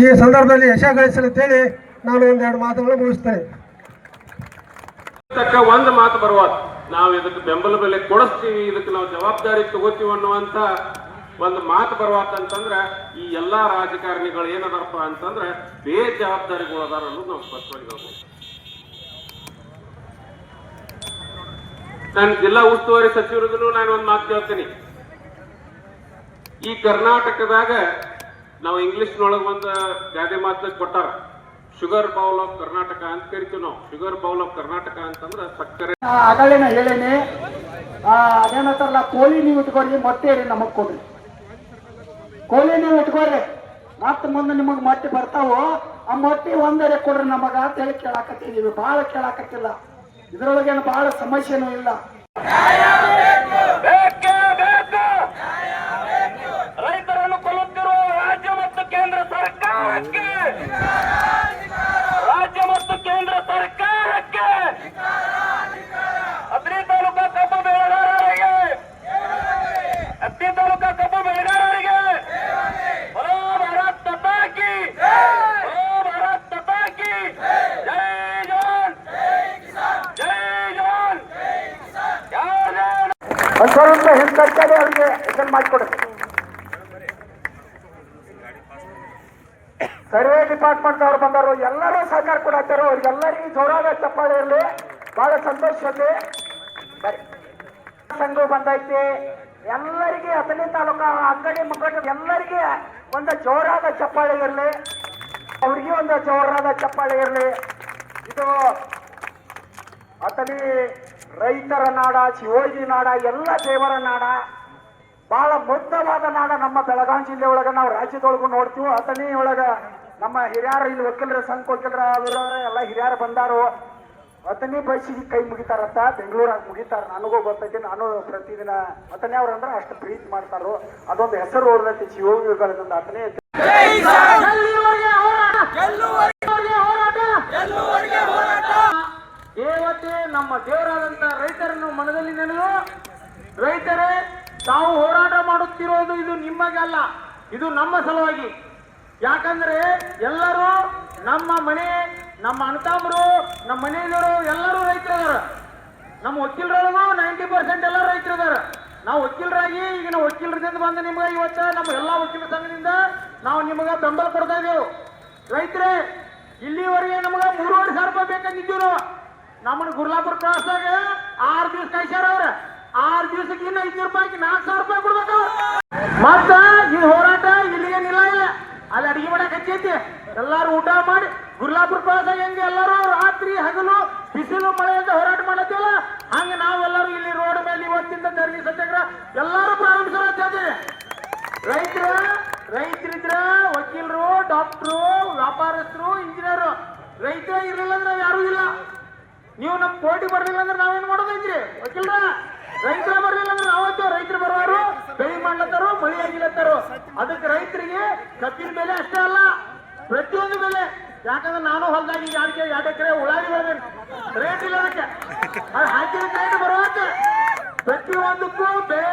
ಈ ಸಂದರ್ಭದಲ್ಲಿ ಯಶ ಗಳಿಸಲಂತೇಳಿ ನಾನು ಒಂದೆರಡು ಮಾತುಗಳನ್ನು ಮುಗಿಸ್ತೇನೆ. ತಕ್ಕ ಒಂದು ಮಾತು ಬರುವಾಗ ನಾವು ಇದಕ್ಕೆ ಬೆಂಬಲ ಬೆಲೆ ಕೊಡಿಸ್ತೀವಿ, ಇದಕ್ಕೆ ನಾವು ಜವಾಬ್ದಾರಿ ತಗೋತೀವಿ ಅನ್ನುವಂತ ಒಂದು ಮಾತು ಬರುವಾತಂತಂದ್ರೆ ಈ ಎಲ್ಲಾ ರಾಜಕಾರಣಿಗಳು ಏನದಾರಪ್ಪ ಅಂತಂದ್ರೆ ಬೇಜವಾಬ್ದಾರಿಗಳು ಅದಾರ ಅನ್ನೋದು ನಾವು ಸ್ಪಷ್ಟವಾಗಿ ಹೇಳ್ಬೋದು. ನಾನು ಜಿಲ್ಲಾ ಉಸ್ತುವಾರಿ ಸಚಿವರಿಗೂ ನಾನು ಒಂದು ಮಾತು ಕೇಳ್ತೀನಿ ಈ ಕರ್ನಾಟಕದಾಗ ನಾವು ಇಂಗ್ಲಿಷ್ನೊಳಗೆ ಒಂದು ಗಾದೆ ಮಾತು ಕೊಟ್ಟಾರ. ಶುಗರ್ ಬೌಲ್ ಆಫ್ ಕರ್ನಾಟಕ ಅಂತ ಕರಿತೀವಿ ನಾವು. ಶುಗರ್ ಬೌಲ್ ಆಫ್ ಕರ್ನಾಟಕ ಅಂತಂದ್ರೆ ಸಕ್ಕರೆ. ಅಗಳಿನ ಹೇಳೇನಿ ಆ, ಅದೇನತ್ತಾರಲ್ಲ ಕೋಳಿ ನೀವು ಇಟ್ಕೊಡ್ರಿ ಮೊಟ್ಟೆ ನಮಗ್ ಕೊಡ್ರಿ. ಕೋಳಿ ನೀವು ಇಟ್ಕೊಡ್ರಿ. ಮತ್ತ ಮುಂದೆ ನಿಮಗ್ ಮೊಟ್ಟೆ ಬರ್ತಾವೋ ಆ ಮೊಟ್ಟೆ ಒಂದರೆ ಕೊಡ್ರಿ ನಮಗ ಅಂತ ಹೇಳಿ ಕೇಳಾಕತ್ತೀವಿ. ಬಹಳ ಕೇಳಾಕತ್ತಿಲ್ಲ. ಇದ್ರೊಳಗೇನು ಬಹಳ ಸಮಸ್ಯೆನೂ ಇಲ್ಲ. ಅವ್ರಿಗೆ ಇದನ್ನ ಮಾಡಿಕೊಡಿ. ಸರ್ವೆ ಡಿಪಾರ್ಟ್ಮೆಂಟ್ ಅವ್ರು ಬಂದರು ಎಲ್ಲರೂ ಸಹಕಾರ ಕೊಡತ್ತಾರ. ಅವ್ರಿಗೆಲ್ಲರಿಗೂ ಜೋರಾದ ಚಪ್ಪಾಳೆ ಇರಲಿ, ಬಹಳ ಸಂತೋಷ ಬರ್ರಿ ಸಂಘ ಬಂದೈತಿ. ಎಲ್ಲರಿಗೆ ಹತ್ತನೇ ತಾಲೂಕ ಅಂಗಡಿ ಮುಖಂಡ ಎಲ್ಲರಿಗೆ ಒಂದು ಜೋರಾದ ಚಪ್ಪಾಳೆ ಇರಲಿ. ಅವ್ರಿಗೆ ಒಂದು ಜೋರಾದ ಚಪ್ಪಾಳೆ ಇರಲಿ. ಇದು ಅತನಿ ರೈತರ ನಾಡ ಶಿವೋಜಿ ನಾಡ, ಎಲ್ಲ ದೇವರ ನಾಡ, ಬಹಳ ಮುಗ್ಧವಾದ ನಾಡ ನಮ್ಮ ಬೆಳಗಾವಿ ಜಿಲ್ಲೆ ಒಳಗ ನಾವು ರಾಜ್ಯದೊಳಗೂ ನೋಡ್ತೀವಿ ಆತನೇ ಒಳಗ ನಮ್ಮ ಹಿರಿಯರು ಇಲ್ಲಿ ವಕೀಲರ, ಸಂಘ ವಕೀಲರ ಅವರು ಎಲ್ಲ ಹಿರಿಯರು ಬಂದಾರು. ಅತನಿ ಬಯಸಿಗೆ ಕೈ ಮುಗಿತಾರಂತ, ಬೆಂಗಳೂರಾಗ ಮುಗಿತಾರ, ನನಗೂ ಗೊತ್ತೈತಿ, ನಾನು ಪ್ರತಿದಿನ ಅತನೇ ಅವ್ರ ಅಂದ್ರೆ ಅಷ್ಟು ಪ್ರೀತಿ ಮಾಡ್ತಾರೋ. ಅದೊಂದು ಹೆಸರು ಓದೈತಿ ಶಿವೋಗಿಗಳಿಂದ ಅತನೇ ಇವತ್ತೇ ನಮ್ಮ ದೇವರಾದಂತ ರೈತರನ್ನು ಮನದಲ್ಲಿ ನೆನೆದು, ರೈತರೇ, ತಾವು ಹೋರಾಟ ಮಾಡುತ್ತಿರೋದು ಇದು ನಿಮಗೆ ಅಲ್ಲ, ಇದು ನಮ್ಮ ಸಲುವಾಗಿ. ಯಾಕಂದ್ರೆ ಎಲ್ಲರೂ ನಮ್ಮ ಮನೆ, ನಮ್ಮ ಅಣ್ಣತಮ್ಮರು, ನಮ್ಮ ಮನೆಯವರು ಎಲ್ಲರೂ ರೈತರದಾರ ನಮ್ಮ ವಕೀಲರೊಳಗೂ ನೈಂಟಿ ಪರ್ಸೆಂಟ್ ಎಲ್ಲರೂ ರೈತರಿದಾರ ನಾವು ವಕೀಲರಾಗಿ ಈಗ ನಾವು ವಕೀಲರಿಂದ ಬಂದ ನಿಮ್ಗೆ ಇವತ್ತ ನಮ್ಮ ಎಲ್ಲಾ ವಕೀಲ ಸಂಘದಿಂದ ನಾವು ನಿಮಗೆ ಬೆಂಬಲ ಕೊಡ್ತಾ ಇದ್ದೇವೆ. ರೈತರೇ, ಇಲ್ಲಿವರೆಗೆ ನಮಗೆ ಮೂರುವರೆ ಸಾವಿರ ರೂಪಾಯಿ ಬೇಕಾಗಿದ್ದೀವಿ ನಾವು ನಮ್ಮನ್ನ ಗುರ್ಲಾಪುರ ಕ್ರಾಸ್ದಾಗ ಆರು ದಿವಸ ಕಾಯ್ಸ್ಯಾರ ಅವ್ರ. ಆರು ದಿವಸಕ್ಕೆ ಇನ್ನ ಐದ್ನೂರು ರೂಪಾಯಿ ನಾಲ್ಕು ಸಾವಿರ ರೂಪಾಯಿ ಕೊಡ್ಬೇಕು ಮತ್ತ ಈ ಹೋರಾಟ ಇಲ್ಲಿಗೆ ನಿಲ್ಲ ಇಲ್ಲ. ಅಲ್ಲಿ ಅಡಿಗೆ ಮಾಡಕ್ ಹಚ್ಚೈತಿ. ಎಲ್ಲಾರು ಊಟ ಮಾಡಿ ಗುರ್ಲಾಪುರ ಕ್ರಾಸ್ದಾಗ ಹೆಂಗೆ ಎಲ್ಲರೂ ರಾತ್ರಿ ಹಗಲು ಬಿಸಿಲು ಮಳೆಯಿಂದ ಹೋರಾಟ ಮಾಡತ್ತಿಲ್ಲ ಹಂಗ ನಾವೆಲ್ಲರೂ ಇಲ್ಲಿ ರೋಡ್ ಮೇಲೆ ಇವತ್ತಿಂದ ಧರಣಿ ಸತ್ಯಾಗ್ರಹ ಎಲ್ಲರೂ ಪ್ರಾರಂಭಿಸೋಣ ರೈತರ, ರೈತರಿದ್ರ, ವಕೀಲರು, ಡಾಕ್ಟ್ರು, ವ್ಯಾಪಾರಸ್ಥರು, ಇಂಜಿನಿಯರು ರೈತ ಇರಲಿಲ್ಲ ಅಂದ್ರೆ ಯಾರು ಇಲ್ಲ. ನೀವು ನಮ್ ಕೋಟಿ ಬರ್ಲಿಲ್ಲ ಅಂದ್ರೆ ನಾವೇನ್ ಮಾಡೋದೈತ್ರಿ ವಕೀಲ್ರ, ರೈತರ ಬರ್ಲಿಲ್ಲ ಅಂದ್ರೆ ನಾವತ್ತು ರೈತರು ಬರುವಾರು ಬೆಳಿ ಮಾಡ್ಲತ್ತಾರೋ, ಮಳಿ ಆಗಿಲತ್ತಾರೋ. ಅದಕ್ಕೆ ರೈತರಿಗೆ ಕಬ್ಬಿನ ಬೆಲೆ ಅಷ್ಟೇ ಅಲ್ಲ, ಪ್ರತಿಯೊಂದು ಬೆಲೆ. ಯಾಕಂದ್ರೆ ನಾನು ಹೊಲದಾಗ ಈಗ ಯಾಕೆ ಎರಡು ಎಕರೆ ಉಳ್ಳಾಗಿ ಬೆಳೆದೇನೆ. ರೇಟ್ ಇಲ್ಲ ಅದಕ್ಕೆ. ಅದು ಹಾಕಿದ ರೇಟ್ ಬರುವಂತೆ. ಪ್ರತಿಯೊಂದಕ್ಕೂ ಬೆಳೆ